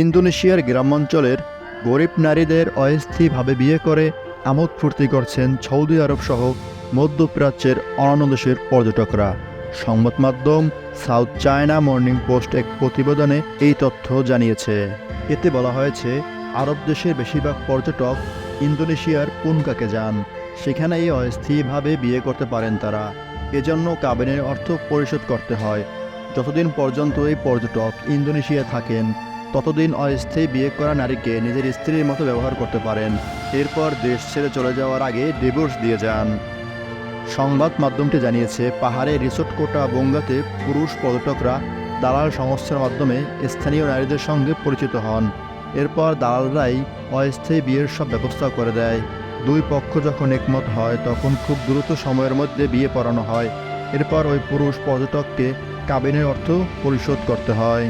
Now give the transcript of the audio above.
ইন্দোনেশিয়ার গ্রামাঞ্চলের গরিব নারীদের অস্থায়ীভাবে বিয়ে করে আমোদ ফুর্তি করছেন সৌদি আরব সহ মধ্যপ্রাচ্যের অন্যান্য দেশের পর্যটকরা। সংবাদ মাধ্যম সাউথ চায়না মর্নিং পোস্ট এক প্রতিবেদনে এই তথ্য জানিয়েছে। এতে বলা হয়েছে, আরব দেশের বেশিরভাগ পর্যটক ইন্দোনেশিয়ার পুনকাকে যান। সেখানে এই অস্থায়ীভাবে বিয়ে করতে পারেন তারা। এজন্য কাবিনের অর্থ পরিশোধ করতে হয়। যতদিন পর্যন্ত এই পর্যটক ইন্দোনেশিয়া থাকেন ততদিন অস্থায়ী বিয়ে করা নারীকে নিজের স্ত্রীর মতো ব্যবহার করতে পারেন। এরপর দেশ ছেড়ে চলে যাওয়ার আগে ডিভোর্স দিয়ে যান। সংবাদ মাধ্যমটি জানিয়েছে, পাহাড়ে রিসোর্ট কোটা বঙ্গাতে পুরুষ পর্যটকরা দালাল সংস্থার মাধ্যমে স্থানীয় নারীদের সঙ্গে পরিচিত হন। এরপর দালালরাই অস্থায়ী বিয়ের সব ব্যবস্থা করে দেয়। দুই পক্ষ যখন একমত হয়, তখন খুব দ্রুত সময়ের মধ্যে বিয়ে পড়ানো হয়। এরপর ওই পুরুষ পর্যটককে কাবিনের অর্থ পরিশোধ করতে হয়।